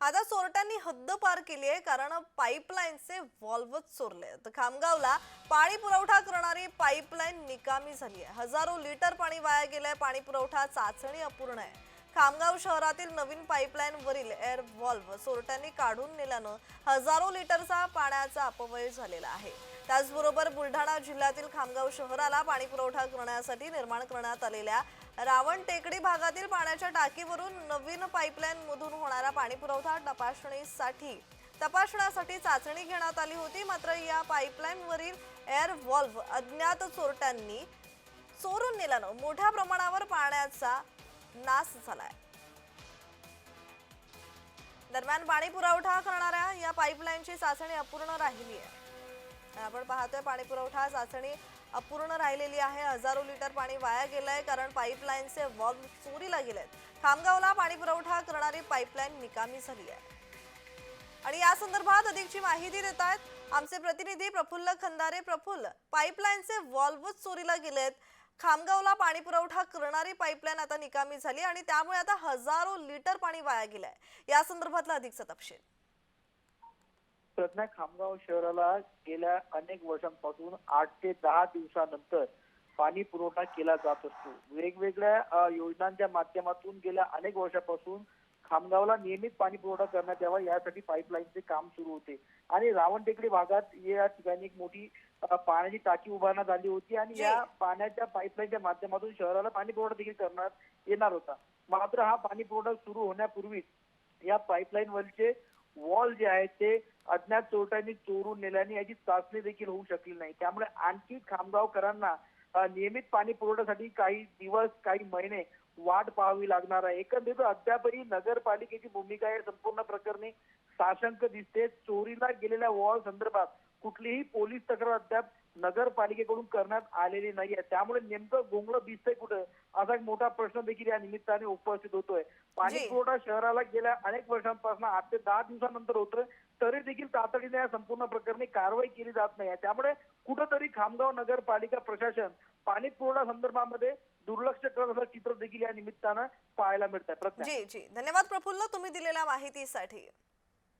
आता चोरट्यांनी हद्द पार केली आहे कारण पाईपलाईनचे व्हॉल्वच चोरले तर खामगावला पाणी पुरवठा करणारी पाईपलाईन निकामी झाली आहे. हजारो लिटर पाणी वाया गेलंय पाणी पुरवठा चाचणी अपूर्ण आहे. खामगाव शहरातील नवीन पाईपलाईन वरील एअर व्हॉल्व चोरट्यांनी काढून नेल्यानं हजारो लिटरचा पाण्याचा अपव्यय झालेला आहे. त्याचबरोबर बुलढाणा जिल्ह्यातील खामगाव शहराला पाणी पुरवठा करण्यासाठी निर्माण करण्यात आलेल्या रावण टेकडी भागातील पाण्याच्या टाकीवरून नवीन पाईपलाईन मधून होणारा पाणी पुरवठा तपासणीसाठी तपासण्यासाठी चाचणी घेण्यात आली होती मात्र या पाईपलाईन वरील एअर व्हॉल्व अज्ञात चोरट्यांनी चोरून नेल्यानं मोठ्या प्रमाणावर पाण्याचा नाश झालाय. दरम्यान पाणी पुरवठा करणाऱ्या या पाईपलाईनची चाचणी अपूर्ण राहिली आहे आपण पाहतोय पाणी पुरवठा चाचणी अपूर्ण राहिलेली आहे. हजारो लिटर पाणी वाया गेलंय कारण पाईपलाईनचे वॉल्व चोरीला गेलेत. खामगावला पाणी पुरवठा करणारी पाईपलाईन निकामी झाली आहे. आणि या संदर्भात अधिकची माहिती देत आहेत आमचे प्रतिनिधी प्रफुल्ल खंदारे. प्रफुल्ल पाईपलाईनचे वॉल्वच चोरीला गेलेत. खामगावला पाणी पुरवठा करणारी पाईपलाईन आता निकामी झाली आणि त्यामुळे आता हजारो लिटर पाणी वाया गेलंय. या संदर्भातला अधिकचा तपशील. प्रज्ञा खामगाव शहराला गेल्या अनेक वर्षांपासून आठ ते दहा दिवसानंतर पाणी पुरवठा केला जात असतो. वेगवेगळ्या योजनांच्या माध्यमातून गेल्या अनेक वर्षापासून खामगावला नियमित पाणी पुरवठा करण्यात यावा यासाठी पाईपलाईनचे काम सुरू होते. आणि रावणटेकडी भागात या ठिकाणी एक मोठी पाण्याची टाकी उभारण्यात आली होती आणि. या पाण्याच्या पाईपलाईनच्या माध्यमातून शहराला पाणी पुरवठा देखील करण्यात येणार होता. मात्र हा पाणी पुरवठा सुरू होण्यापूर्वीच या पाईपलाईन वरचे वॉल जे आहेत ते अज्ञात चोरट्यांनी चोरून नेल्याने याची चाचणी देखील होऊ शकली नाही. त्यामुळे आणखी खामगावकरांना नियमित पाणी पुरवठ्यासाठी काही दिवस काही महिने वाट पाहावी लागणार आहे. एकंदरीत अद्यापही नगरपालिकेची भूमिका या संपूर्ण प्रकरणी साशंक दिसते. चोरीला गेलेल्या वॉल संदर्भात कुठलीही पोलीस तक्रार अद्याप नगरपालिकेकडून करण्यात आलेली नाहीये त्यामुळे नेमकं गोंगलं दिसतंय कुठं? असा एक मोठा प्रश्न देखील या निमित्ताने उपस्थित होतोय. पाणी. पुरवठा शहराला गेल्या अनेक वर्षांपासून आठ ते दहा दिवसानंतर होतं तरी देखील तातडीने या संपूर्ण प्रकरणी कारवाई केली जात नाही त्यामुळे कुठंतरी खामगाव नगरपालिका प्रशासन पाणी पुरवठा संदर्भामध्ये दुर्लक्ष करत असं चित्र देखील या निमित्तानं पाहायला मिळत आहे. जी जी. धन्यवाद प्रफुल्ल. तुम्ही दिलेल्या माहितीसाठी.